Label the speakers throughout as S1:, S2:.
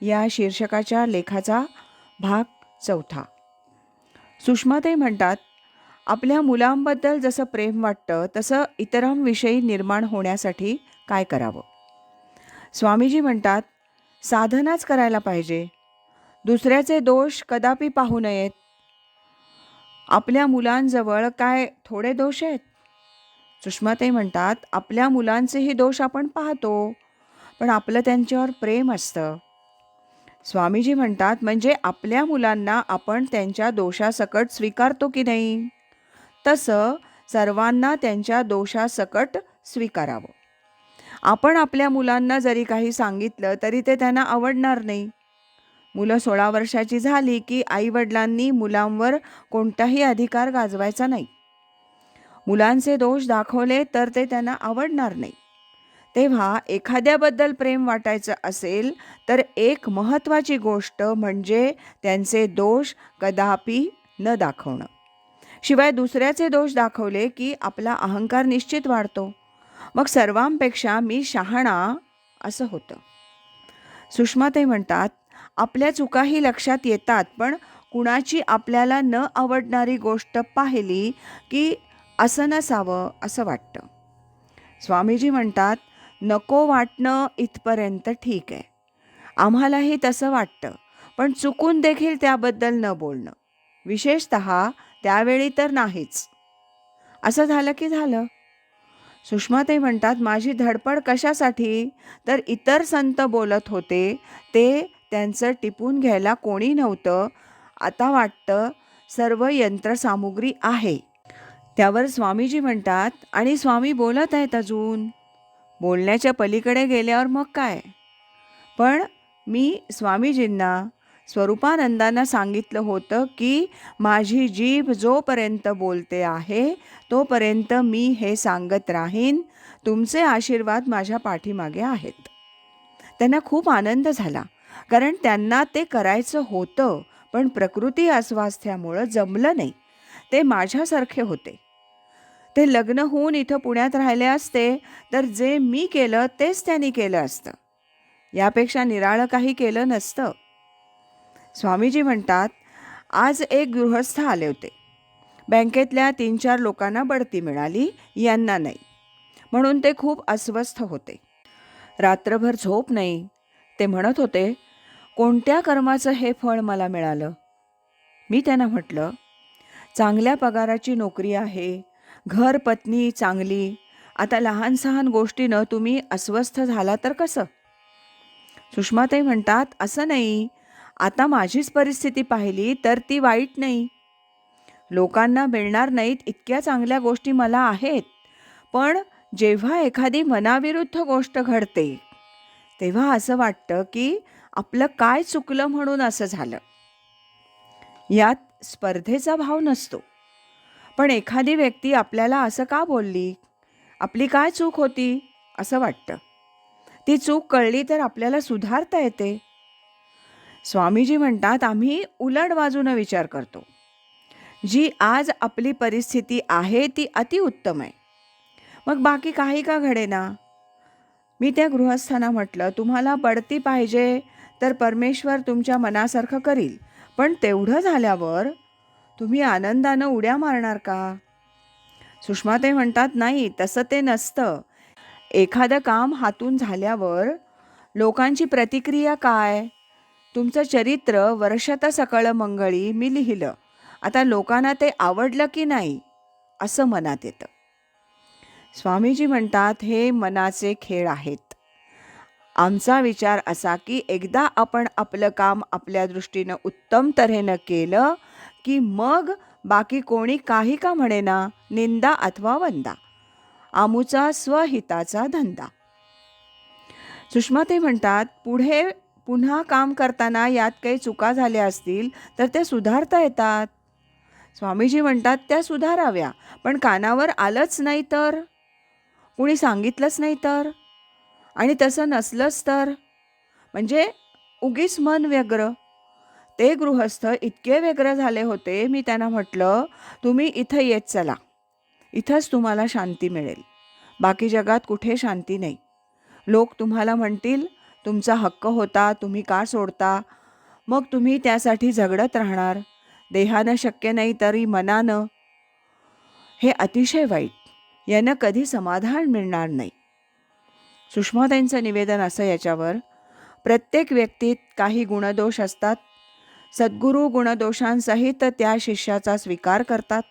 S1: या शीर्षकाच्या लेखाचा भाग चौथा. सुषमाताई म्हणतात आपल्या मुलांबद्दल जसं प्रेम वाटतं तसं इतरांविषयी निर्माण होण्यासाठी काय करावं? स्वामीजी म्हणतात साधनाच करायला पाहिजे. दुसऱ्याचे दोष कदापि पाहू नयेत. आपल्या मुलांजवळ काय थोडे दोष आहेत? सुषमाताई म्हणतात आपल्या मुलांचेही दोष आपण पाहतो पण आपलं त्यांच्यावर प्रेम असतं. स्वामीजी म्हणतात म्हणजे आपल्या मुलांना आपण त्यांच्या दोषासकट स्वीकारतो की नाही? तसं सर्वांना त्यांच्या दोषासकट स्वीकारावं. आपण आपल्या मुलांना जरी काही सांगितलं तरी ते त्यांना आवडणार नाही. मुलं सोळा वर्षाची झाली की आईवडिलांनी मुलांवर कोणताही अधिकार गाजवायचा नाही. मुलांचे दोष दाखवले तर ते त्यांना आवडणार नाही. तेव्हा एखाद्याबद्दल प्रेम वाटायचं असेल तर एक महत्त्वाची गोष्ट म्हणजे त्यांचे दोष कदापि न दाखवणं. शिवाय दुसऱ्याचे दोष दाखवले की आपला अहंकार निश्चित वाढतो. मग सर्वांपेक्षा मी शहाणा असं होतं. सुषमाताई म्हणतात आपल्या चुकाही लक्षात येतात पण कुणाची आपल्याला न आवडणारी गोष्ट पाहिली की असं नसावं असं वाटतं. स्वामीजी म्हणतात नको वाटणं इथपर्यंत ठीक आहे. आम्हालाही तसं वाटतं पण चुकून देखील त्याबद्दल न बोलणं. विशेषत त्यावेळी तर नाहीच. असं झालं की झालं. सुषमा ते म्हणतात माझी धडपड कशासाठी? तर इतर संत बोलत होते ते त्यांचं टिपून घ्यायला कोणी नव्हतं. आता वाटतं सर्व यंत्रसामुग्री आहे. त्यावर स्वामीजी म्हणतात आणि स्वामी बोलत आहेत अजून? बोलण्याच्या पलीकडे गेल्यावर मग काय? पण मी स्वामीजींना स्वरूपानंदांना सांगितलं होतं की माझी जीभ जोपर्यंत बोलते आहे तोपर्यंत मी हे सांगत राहीन. तुमचे आशीर्वाद माझ्या पाठीमागे आहेत. त्यांना खूप आनंद झाला कारण त्यांना ते करायचं होतं पण प्रकृती अस्वास्थ्यामुळं जमलं नाही. ते माझ्यासारखे होते. ते लग्न होऊन इथं पुण्यात राहिले असते तर जे मी केलं तेच त्यांनी केलं असतं. यापेक्षा निराळं काही केलं नसतं. स्वामीजी म्हणतात आज एक गृहस्थ आले होते. बँकेतल्या तीन चार लोकांना बढती मिळाली यांना नाही. म्हणून ते खूप अस्वस्थ होते. रात्रभर झोप नाही. ते म्हणत होते कोणत्या कर्माचं हे फळ मला मिळालं? मी त्यांना म्हटलं चांगल्या पगाराची नोकरी आहे घर पत्नी चांगली. आता लहान सहान गोष्टीनं तुम्ही अस्वस्थ झाला तर कसं? सुषमाताई म्हणतात असं नाही. आता माझीच परिस्थिती पाहिली तर ती वाईट नाही. लोकांना मिळणार नाहीत इतक्या चांगल्या गोष्टी मला आहेत. पण जेव्हा एखादी मनाविरुद्ध गोष्ट घडते तेव्हा असं वाटतं की आपलं काय चुकलं म्हणून असं झालं. यात स्पर्धेचा भाव नसतो. पण एखादी व्यक्ती आपल्याला असं का बोलली? आपली काय चूक होती? असं वाटतं. ती चूक कळली तर आपल्याला सुधारता येते. स्वामीजी म्हणतात आम्ही उलट बाजूनं विचार करतो. जी आज आपली परिस्थिती आहे ती अतिउत्तम आहे. मग बाकी काही का घडेना? मी त्या गृहस्थांना म्हटलं तुम्हाला बढती पाहिजे तर परमेश्वर तुमच्या मनासारखं करील. पण तेवढं झाल्यावर तुम्ही आनंदानं उड्या मारणार का? सुषमा ते म्हणतात नाही तसं ते नसतं. एखादं काम हातून झाल्यावर लोकांची प्रतिक्रिया काय? तुमचं चरित्र वर्षात सकळ मंगळी मी लिहिलं. आता लोकांना ते आवडलं की नाही असं मनात येतं. स्वामीजी म्हणतात हे मनाचे खेळ आहेत. आमचा विचार असा की एकदा आपण आपलं काम आपल्या दृष्टीनं उत्तम तऱ्हेनं केलं की मग बाकी कोणी काही का म्हणेना निंदा अथवा वंदा. आमूचा स्वहिताचा धंदा. सुषमा ते म्हणतात पुढे पुन्हा काम करताना यात काही चुका झाल्या असतील तर ते सुधारता येतात. स्वामीजी म्हणतात त्या सुधाराव्या पण कानावर आलंच नाही तर? कुणी सांगितलंच नाही तर? आणि तसं नसलंच तर? म्हणजे उगीच मन व्यग्र. ते गृहस्थ इतके व्यग्र झाले होते मी त्यांना म्हटलं तुम्ही इथं येत चला. इथंच तुम्हाला शांती मिळेल. बाकी जगात कुठे शांती नाही. लोक तुम्हाला म्हणतील तुमचा हक्क होता तुम्ही का सोडता? मग तुम्ही त्यासाठी झगडत राहणार. देहानं शक्य नाही तरी मनानं. हे अतिशय वाईट. यानं कधी समाधान मिळणार नाही. सुषमाताईंचं निवेदन असं याच्यावर प्रत्येक व्यक्तीत काही गुणदोष असतात सद्गुरू गुणदोषांसहित त्या शिष्याचा स्वीकार करतात.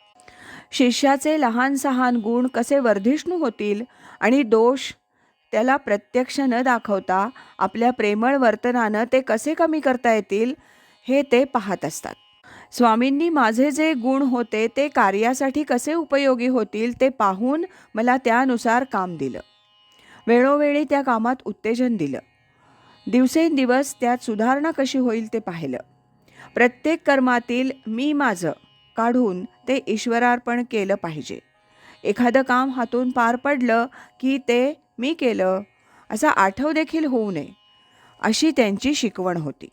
S1: शिष्याचे लहान सहान गुण कसे वर्धिष्णू होतील आणि दोष त्याला प्रत्यक्ष न दाखवता आपल्या प्रेमळ वर्तनानं ते कसे कमी करता येतील हे ते पाहत असतात. स्वामींनी माझे जे गुण होते ते कार्यासाठी कसे उपयोगी होतील ते पाहून मला त्यानुसार काम दिलं. वेळोवेळी त्या कामात उत्तेजन दिलं. दिवसेंदिवस त्यात सुधारणा कशी होईल ते पाहिलं. प्रत्येक कर्मातील मी माझं काढून ते ईश्वरार्पण केलं पाहिजे. एखादं काम हातून पार पडलं की ते मी केलं असा आठव देखील होऊ नये अशी त्यांची शिकवण होती.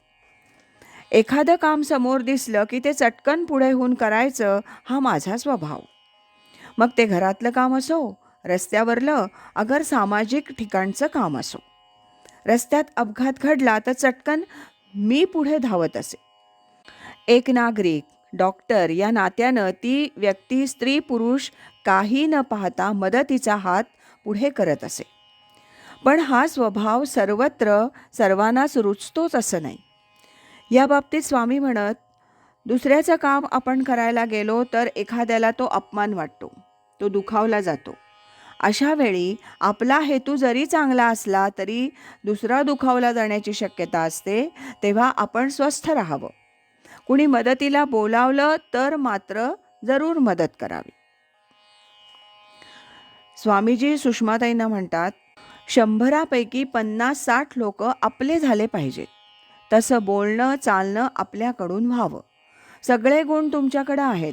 S1: एखादं काम समोर दिसलं की ते चटकन पुढे होऊन करायचं हा माझा स्वभाव. मग ते घरातलं काम असो रस्त्यावरलं अगर सामाजिक ठिकाणचं काम असो. रस्त्यात अपघात घडला तर चटकन मी पुढे धावत असे. एक नागरिक डॉक्टर या नात्यानं ती व्यक्ती स्त्री पुरुष काही न पाहता मदतीचा हात पुढे करत असे. पण हा स्वभाव सर्वत्र सर्वांनाच रुचतोच असं नाही. या बाबतीत स्वामी म्हणत दुसऱ्याचं काम आपण करायला गेलो तर एखाद्याला तो अपमान वाटतो तो दुखावला जातो. अशा वेळी आपला हेतू जरी चांगला असला तरी दुसरा दुखावला जाण्याची शक्यता असते तेव्हा आपण स्वस्थ राहावं. कुणी मदतीला बोलावलं तर मात्र जरूर मदत करावी. स्वामीजी सुषमाताईंना म्हणतात शंभरापैकी पन्नास साठ लोक आपले झाले पाहिजेत. तसं बोलणं चालणं आपल्याकडून व्हावं. सगळे गुण तुमच्याकडं आहेत.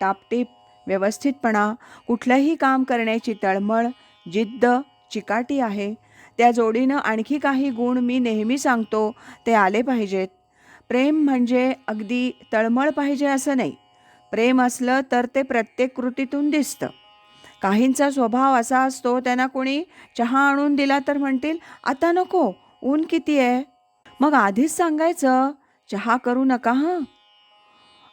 S1: टापटीप व्यवस्थितपणा कुठलंही काम करण्याची तळमळ जिद्द चिकाटी आहे. त्या जोडीनं आणखी काही गुण मी नेहमी सांगतो ते आले पाहिजेत. प्रेम म्हणजे अगदी तळमळ पाहिजे असं नाही. प्रेम असलं तर ते प्रत्येक कृतीतून दिसतं. काहींचा स्वभाव असा असतो त्यांना कोणी चहा आणून दिला तर म्हणतील आता नको ऊन किती आहे? मग आधीच सांगायचं चहा करू नका हां.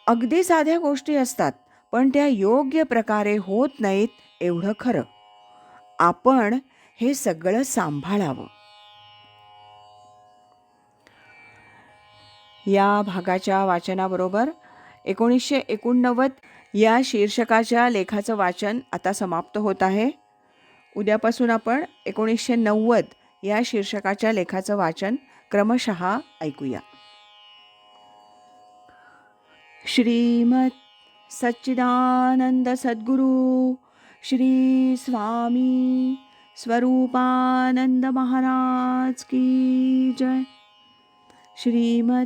S1: अगदी साध्या गोष्टी असतात पण त्या योग्य प्रकारे होत नाहीत एवढं खरं. आपण हे सगळं सांभाळावं. या भागाच्या वाचनाबरोबर एकोणीसशे एकोणनव्वद या शीर्षकाच्या लेखाचं वाचन आता समाप्त होत आहे. उद्यापासून आपण एकोणीसशे नव्वद या शीर्षकाच्या लेखाचं वाचन क्रमशः ऐकूया. श्रीमत सच्चिदानंद सद्गुरु श्री स्वामी स्वरूपानंद महाराज की जय. श्रीमत